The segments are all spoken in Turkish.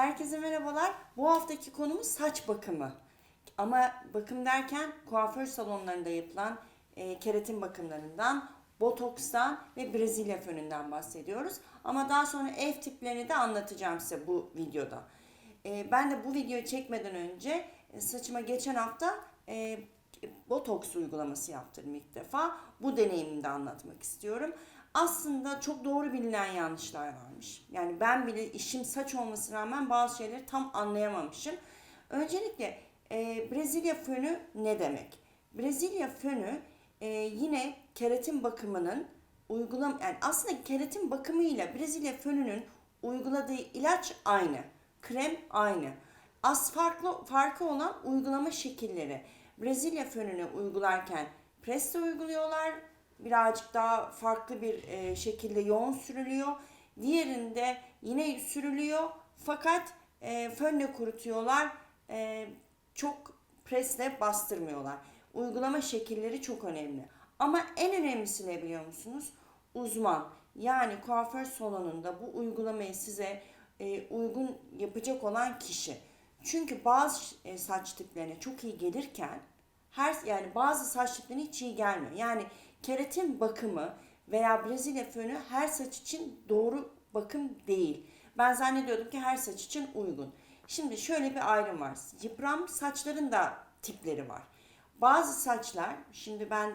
Herkese merhabalar. Bu haftaki konumuz saç bakımı. Ama bakım derken kuaför salonlarında yapılan e, keratin bakımlarından, botokstan ve Brezilya fönünden bahsediyoruz. Ama daha sonra ev tiplerini de anlatacağım size bu videoda. E, ben de bu videoyu çekmeden önce e, saçıma geçen hafta e, botoks uygulaması yaptırdım ilk defa. Bu deneyimimi de anlatmak istiyorum. Aslında çok doğru bilinen yanlışlar varmış. Yani ben bile işim saç olmasına rağmen bazı şeyleri tam anlayamamışım. Öncelikle e, Brezilya fönü ne demek? Brezilya fönü e, yine keratin bakımının uygulam yani aslında keratin bakımı ile Brezilya fönünün uyguladığı ilaç aynı. Krem aynı. Az farklı farkı olan uygulama şekilleri. Brezilya fönünü uygularken preste uyguluyorlar. Birazcık daha farklı bir e, şekilde yoğun sürülüyor. Diğerinde yine sürülüyor fakat e, fönle kurutuyorlar. E, çok presle bastırmıyorlar. Uygulama şekilleri çok önemli. Ama en önemlisi ne biliyor musunuz? Uzman yani kuaför salonunda bu uygulamayı size uygun yapacak olan kişi. Çünkü bazı saç tiplerine çok iyi gelirken her yani bazı saç tiplerine hiç iyi gelmiyor. Yani keratin bakımı veya Brezilya fönü her saç için doğru bakım değil. Ben zannediyordum ki her saç için uygun. Şimdi şöyle bir ayrım var. Yıpran saçların da tipleri var. Bazı saçlar, şimdi ben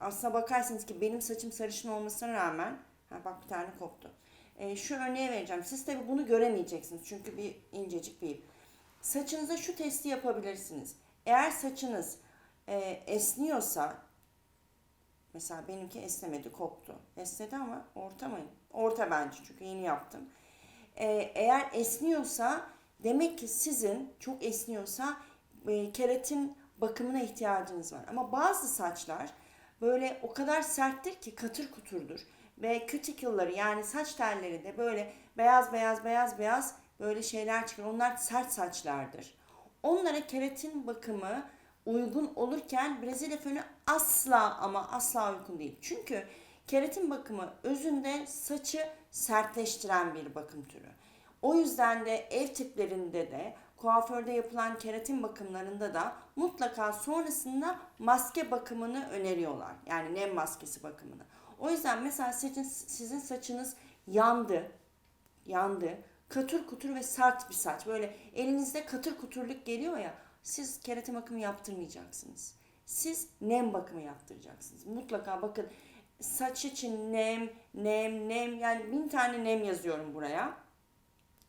aslına bakarsanız ki benim saçım sarışın olmasına rağmen, ha bak bir tane koptu. Ee, şu örneği vereceğim. Siz tabi bunu göremeyeceksiniz çünkü bir incecik bir ip. Saçınıza şu testi yapabilirsiniz. Eğer saçınız e, esniyorsa, mesela benimki esnemedi, koptu. Esnedi ama orta mı? Orta bence çünkü yeni yaptım. Ee, eğer esniyorsa demek ki sizin çok esniyorsa e, keratin bakımına ihtiyacınız var. Ama bazı saçlar böyle o kadar serttir ki katır kuturdur. Ve cuticle'ları yani saç telleri de böyle beyaz beyaz beyaz beyaz böyle şeyler çıkar. Onlar sert saçlardır. Onlara keratin bakımı uygun olurken Brezilya fönü asla ama asla uygun değil. Çünkü keratin bakımı özünde saçı sertleştiren bir bakım türü. O yüzden de ev tiplerinde de kuaförde yapılan keratin bakımlarında da mutlaka sonrasında maske bakımını öneriyorlar. Yani nem maskesi bakımını. O yüzden mesela sizin, sizin saçınız yandı, yandı, katır kutur ve sert bir saç. Böyle elinizde katır kuturluk geliyor ya, siz keratin bakımı yaptırmayacaksınız. Siz nem bakımı yaptıracaksınız. Mutlaka bakın saç için nem, nem, nem yani bin tane nem yazıyorum buraya.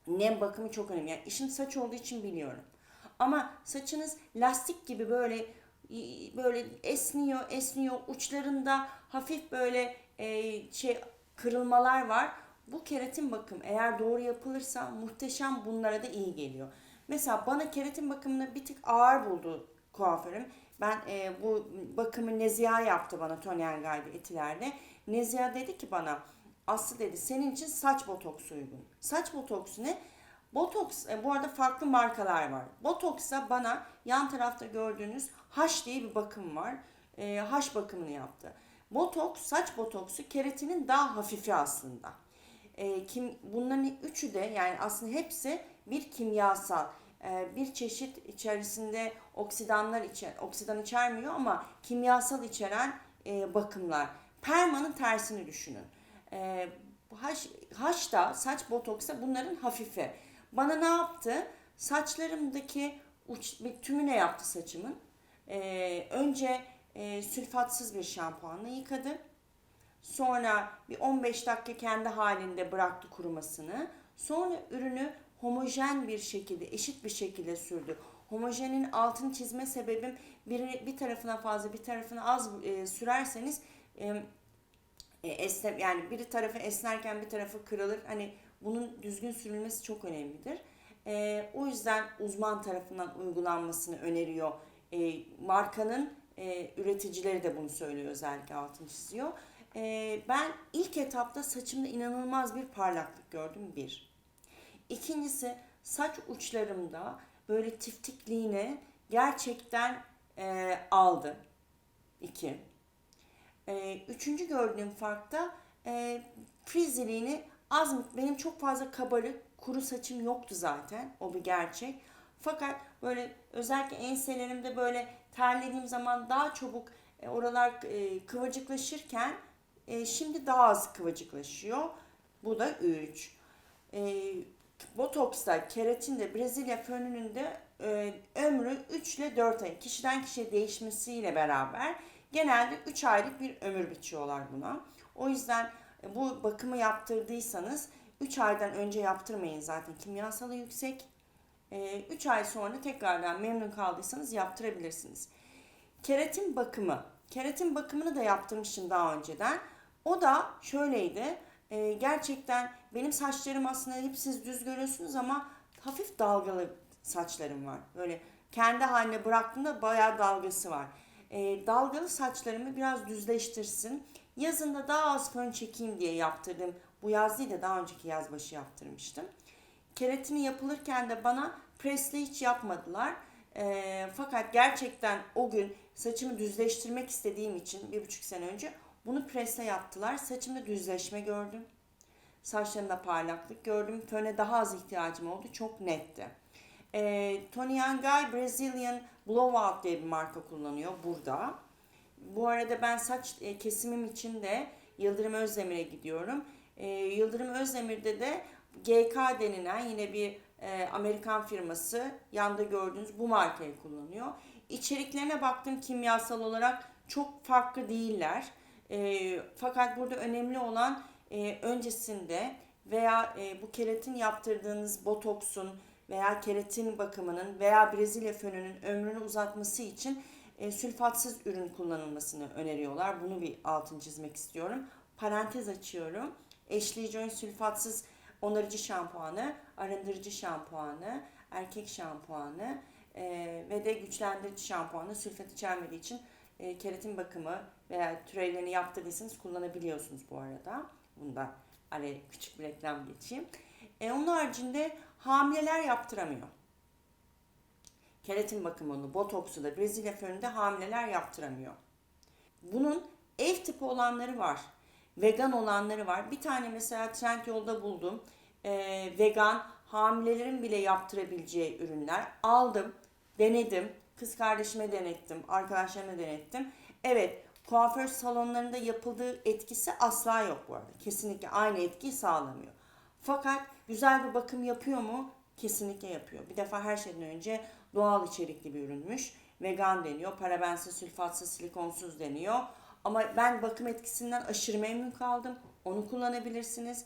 Nem bakımı çok önemli. Yani işim saç olduğu için biliyorum. Ama saçınız lastik gibi böyle böyle esniyor, esniyor. Uçlarında hafif böyle e, şey kırılmalar var. Bu keratin bakım eğer doğru yapılırsa muhteşem bunlara da iyi geliyor. Mesela bana keratin bakımını bir tık ağır buldu kuaförüm. Ben e, bu bakımı Neziha yaptı bana Tonyen Gaybi etilerde. Neziha dedi ki bana Aslı dedi senin için saç botoksu uygun. Saç botoksu ne? Botoks, e, bu arada farklı markalar var. Botoksa bana yan tarafta gördüğünüz H diye bir bakım var. E, H bakımını yaptı. Botoks, saç botoksu keratinin daha hafifi aslında. E, kim, bunların üçü de yani aslında hepsi bir kimyasal. E, bir çeşit içerisinde oksidanlar içer, oksidan içermiyor ama kimyasal içeren e, bakımlar. Permanın tersini düşünün. E, H, H da saç botoksa bunların hafifi. Bana ne yaptı? Saçlarımdaki uç, bir tümüne yaptı saçımın. Ee, önce e, sülfatsız bir şampuanla yıkadı. Sonra bir 15 dakika kendi halinde bıraktı kurumasını. Sonra ürünü homojen bir şekilde, eşit bir şekilde sürdü. Homojenin altını çizme sebebim bir, bir tarafına fazla, bir tarafına az e, sürerseniz e, esne, yani bir tarafı esnerken bir tarafı kırılır. Hani bunun düzgün sürülmesi çok önemlidir. E, o yüzden uzman tarafından uygulanmasını öneriyor. E, markanın e, üreticileri de bunu söylüyor özellikle altını çiziyor. E, ben ilk etapta saçımda inanılmaz bir parlaklık gördüm bir. İkincisi saç uçlarımda böyle tiftikliğine gerçekten e, aldı. İki. E, üçüncü gördüğüm fark da e, friziliğini az mı? Benim çok fazla kabarık kuru saçım yoktu zaten. O bir gerçek. Fakat böyle özellikle enselerimde böyle terlediğim zaman daha çabuk e, oralar e, kıvırcıklaşırken e, şimdi daha az kıvırcıklaşıyor. Bu da 3. E, Botoks'ta, keratinde, Brezilya fönünün de e, ömrü 3 ile 4 ay. Kişiden kişiye değişmesiyle beraber genelde 3 aylık bir ömür biçiyorlar buna. O yüzden e, bu bakımı yaptırdıysanız 3 aydan önce yaptırmayın zaten kimyasalı yüksek. 3 ay sonra tekrardan memnun kaldıysanız yaptırabilirsiniz. Keratin bakımı. Keratin bakımını da yaptırmıştım daha önceden. O da şöyleydi. E, gerçekten benim saçlarım aslında hep siz düz görüyorsunuz ama hafif dalgalı saçlarım var. Böyle kendi haline bıraktığımda bayağı dalgası var. E, dalgalı saçlarımı biraz düzleştirsin. Yazında daha az fön çekeyim diye yaptırdım. Bu yaz değil de daha önceki yaz başı yaptırmıştım. Keratini yapılırken de bana presle hiç yapmadılar. E, fakat gerçekten o gün saçımı düzleştirmek istediğim için bir buçuk sene önce bunu presle yaptılar. Saçımda düzleşme gördüm. Saçlarımda parlaklık gördüm. Föne daha az ihtiyacım oldu. Çok netti. E, Tony Yangay Brazilian Blowout diye bir marka kullanıyor burada. Bu arada ben saç e, kesimim için de Yıldırım Özdemir'e gidiyorum. E, Yıldırım Özdemir'de de GK denilen yine bir e, Amerikan firması yanda gördüğünüz bu markayı kullanıyor. İçeriklerine baktım kimyasal olarak çok farklı değiller. E, fakat burada önemli olan e, öncesinde veya e, bu keratin yaptırdığınız botoksun veya keratin bakımının veya Brezilya fönünün ömrünü uzatması için e, sülfatsız ürün kullanılmasını öneriyorlar. Bunu bir altını çizmek istiyorum. Parantez açıyorum. Ashley Jones sülfatsız onarıcı şampuanı, arındırıcı şampuanı, erkek şampuanı e, ve de güçlendirici şampuanı sülfat içermediği için e, keratin bakımı veya türevlerini yaptırdıysanız kullanabiliyorsunuz bu arada. Bunda araya küçük bir reklam geçeyim. E, onun haricinde hamileler yaptıramıyor. Keratin bakımını, botoksu da Brezilya fönünde hamileler yaptıramıyor. Bunun ev tipi olanları var. Vegan olanları var. Bir tane mesela Trendyol'da buldum. E, vegan hamilelerin bile yaptırabileceği ürünler. Aldım, denedim. Kız kardeşime denettim, arkadaşlarıma denettim. Evet, kuaför salonlarında yapıldığı etkisi asla yok bu arada. Kesinlikle aynı etkiyi sağlamıyor. Fakat güzel bir bakım yapıyor mu? Kesinlikle yapıyor. Bir defa her şeyden önce doğal içerikli bir ürünmüş. Vegan deniyor, parabensiz, sülfatsız, silikonsuz deniyor. Ama ben bakım etkisinden aşırı memnun kaldım. Onu kullanabilirsiniz.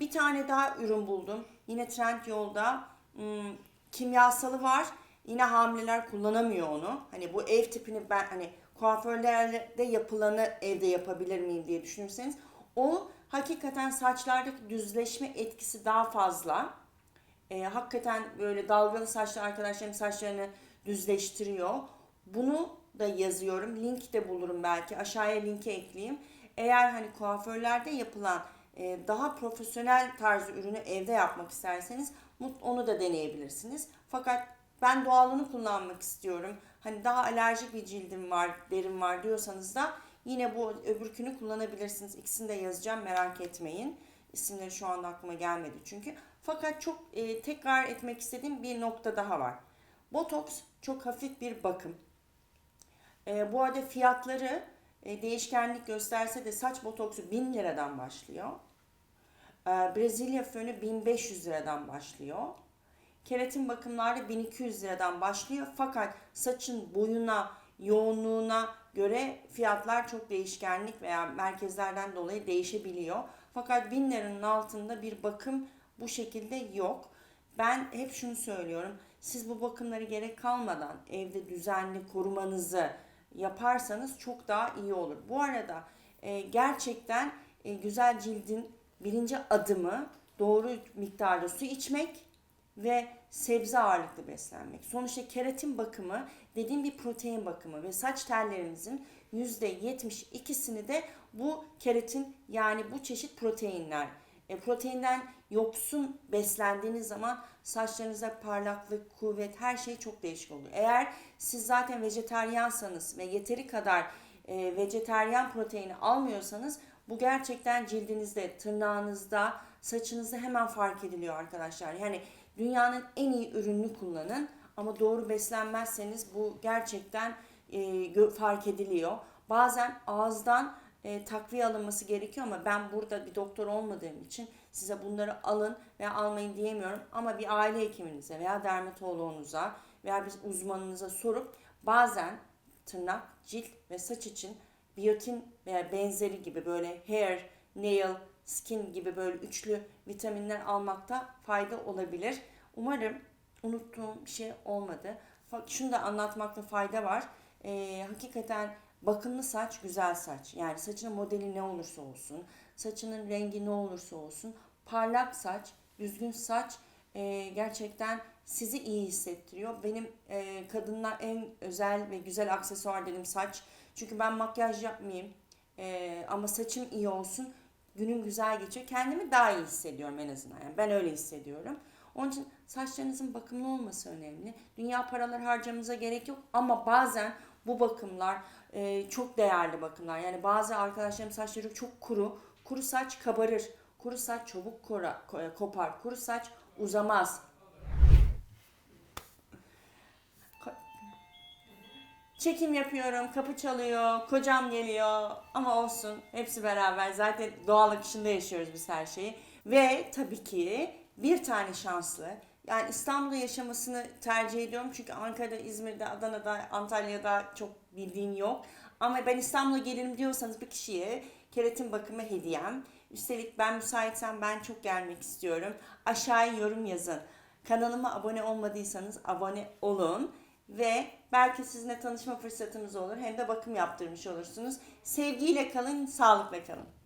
Bir tane daha ürün buldum. Yine Trendyol'da hmm, kimyasalı var. Yine hamileler kullanamıyor onu. Hani bu ev tipini ben hani kuaförlerde yapılanı evde yapabilir miyim diye düşünürseniz o hakikaten saçlardaki düzleşme etkisi daha fazla. Ee, hakikaten böyle dalgalı saçlı arkadaşlarım saçlarını düzleştiriyor. Bunu da yazıyorum. Link de bulurum belki. Aşağıya linki ekleyeyim. Eğer hani kuaförlerde yapılan e, daha profesyonel tarzı ürünü evde yapmak isterseniz onu da deneyebilirsiniz. Fakat ben doğalını kullanmak istiyorum. Hani daha alerjik bir cildim var, derim var diyorsanız da yine bu öbürkünü kullanabilirsiniz. İkisini de yazacağım merak etmeyin. İsimleri şu anda aklıma gelmedi çünkü. Fakat çok e, tekrar etmek istediğim bir nokta daha var. Botoks çok hafif bir bakım. E, bu arada fiyatları e, değişkenlik gösterse de saç botoksu 1000 liradan başlıyor. E, Brezilya fönü 1500 liradan başlıyor. Keratin bakımlarda 1200 liradan başlıyor. Fakat saçın boyuna, yoğunluğuna göre fiyatlar çok değişkenlik veya merkezlerden dolayı değişebiliyor. Fakat 1000 liranın altında bir bakım bu şekilde yok. Ben hep şunu söylüyorum. Siz bu bakımları gerek kalmadan evde düzenli korumanızı yaparsanız çok daha iyi olur. Bu arada e, gerçekten e, güzel cildin birinci adımı doğru miktarda su içmek ve sebze ağırlıklı beslenmek. Sonuçta keratin bakımı dediğim bir protein bakımı ve saç tellerinizin %72'sini de bu keratin yani bu çeşit proteinler. E, proteinden yoksun beslendiğiniz zaman saçlarınızda parlaklık, kuvvet her şey çok değişik oluyor. Eğer siz zaten vejeteryansanız ve yeteri kadar e, vejeteryan proteini almıyorsanız bu gerçekten cildinizde, tırnağınızda, saçınızda hemen fark ediliyor arkadaşlar. Yani dünyanın en iyi ürününü kullanın ama doğru beslenmezseniz bu gerçekten e, fark ediliyor. Bazen ağızdan e, takviye alınması gerekiyor ama ben burada bir doktor olmadığım için size bunları alın veya almayın diyemiyorum. Ama bir aile hekiminize veya dermatoloğunuza veya bir uzmanınıza sorup bazen tırnak, cilt ve saç için biyotin veya benzeri gibi böyle hair, nail, skin gibi böyle üçlü vitaminler almakta fayda olabilir. Umarım unuttuğum bir şey olmadı. Şunu da anlatmakta fayda var. Ee, hakikaten bakımlı saç güzel saç. Yani saçının modeli ne olursa olsun, saçının rengi ne olursa olsun, parlak saç, düzgün saç e, gerçekten sizi iyi hissettiriyor. Benim e, kadınlar en özel ve güzel aksesuar dedim saç. Çünkü ben makyaj yapmayayım e, ama saçım iyi olsun. Günün güzel geçiyor. Kendimi daha iyi hissediyorum en azından. Yani ben öyle hissediyorum. Onun için saçlarınızın bakımlı olması önemli. Dünya paralar harcamanıza gerek yok ama bazen bu bakımlar e, çok değerli bakımlar. Yani bazı arkadaşlarım saçları çok kuru. Kuru saç kabarır. Kuru saç çabuk kora, ko- kopar. Kuru saç uzamaz. Çekim yapıyorum, kapı çalıyor, kocam geliyor ama olsun hepsi beraber. Zaten doğal akışında yaşıyoruz biz her şeyi. Ve tabii ki bir tane şanslı. Yani İstanbul'da yaşamasını tercih ediyorum çünkü Ankara'da, İzmir'de, Adana'da, Antalya'da çok bildiğim yok. Ama ben İstanbul'a gelirim diyorsanız bir kişiye keratin bakımı hediyem. Üstelik ben müsaitsem ben çok gelmek istiyorum. Aşağıya yorum yazın. Kanalıma abone olmadıysanız abone olun ve belki sizinle tanışma fırsatımız olur hem de bakım yaptırmış olursunuz. Sevgiyle kalın, sağlıkla kalın.